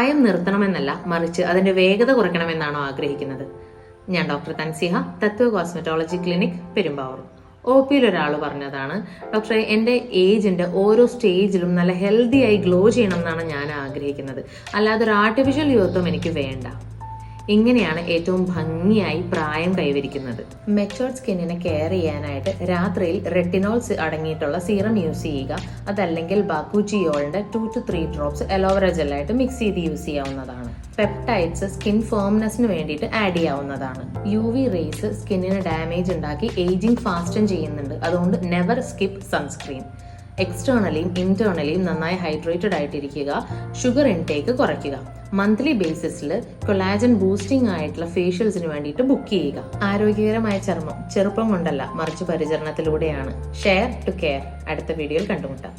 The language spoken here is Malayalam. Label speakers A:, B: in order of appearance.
A: പ്രായം നിർത്തണമെന്നല്ല മറിച്ച് അതിന്റെ വേഗത കുറയ്ക്കണമെന്നാണോ ആഗ്രഹിക്കുന്നത്. ഞാൻ doctor Thansiha Tatva cosmetology clinic Perumbavoor. O പിയിൽ ഒരാൾ പറഞ്ഞതാണ് ഡോക്ടറെ എന്റെ ഏജിന്റെ ഓരോ സ്റ്റേജിലും നല്ല ഹെൽത്തി ആയി ഗ്ലോ ചെയ്യണം എന്നാണ് ഞാൻ ആഗ്രഹിക്കുന്നത്. അല്ലാതെ ഒരു ആർട്ടിഫിഷ്യൽ യുവത്വം എനിക്ക് വേണ്ട. ഇങ്ങനെയാണ് ഏറ്റവും ഭംഗിയായി പ്രായം കൈവരിക്കുന്നത്. മെച്ചോർഡ് സ്കിന്നിനെ കെയർ ചെയ്യാനായിട്ട് രാത്രിയിൽ റെറ്റിനോൾസ് അടങ്ങിയിട്ടുള്ള സീറം യൂസ് ചെയ്യുക. അതല്ലെങ്കിൽ ബാക്കുച്ചിയോളിന്റെ two two three drops aloe vera ജെല്ലായിട്ട് mix ചെയ്ത് യൂസ് ചെയ്യാവുന്നതാണ്. പെപ്റ്റൈഡ്സ് സ്കിൻ ഫോംനെസ്സിന് വേണ്ടിയിട്ട് ആഡ് ചെയ്യാവുന്നതാണ്. യു വി റേസ് സ്കിന്നിന് ഡാമേജ് ഉണ്ടാക്കി ഏജിംഗ് ഫാസ്റ്റൻ ചെയ്യുന്നുണ്ട്. അതുകൊണ്ട് നെവർ സ്കിപ്പ് സൺസ്ക്രീൻ എക്സ്റ്റേണലിയും ഇന്റേണലിയും നന്നായി ഹൈഡ്രേറ്റഡ് ആയിട്ടിരിക്കുക. ഷുഗർ ഇൻടേക്ക് കുറയ്ക്കുക. മന്ത്ലി ബേസിസിൽ കൊളാജൻ ബൂസ്റ്റിംഗ് ആയിട്ടുള്ള ഫേഷ്യൽസിന് വേണ്ടിയിട്ട് ബുക്ക് ചെയ്യുക. ആരോഗ്യകരമായ ചർമ്മം ചെറുപ്പം കൊണ്ടല്ല മറിച്ച് പരിചരണത്തിലൂടെയാണ്. ഷെയർ ടു കെയർ അടുത്ത വീഡിയോയിൽ കണ്ടുമുട്ടാം.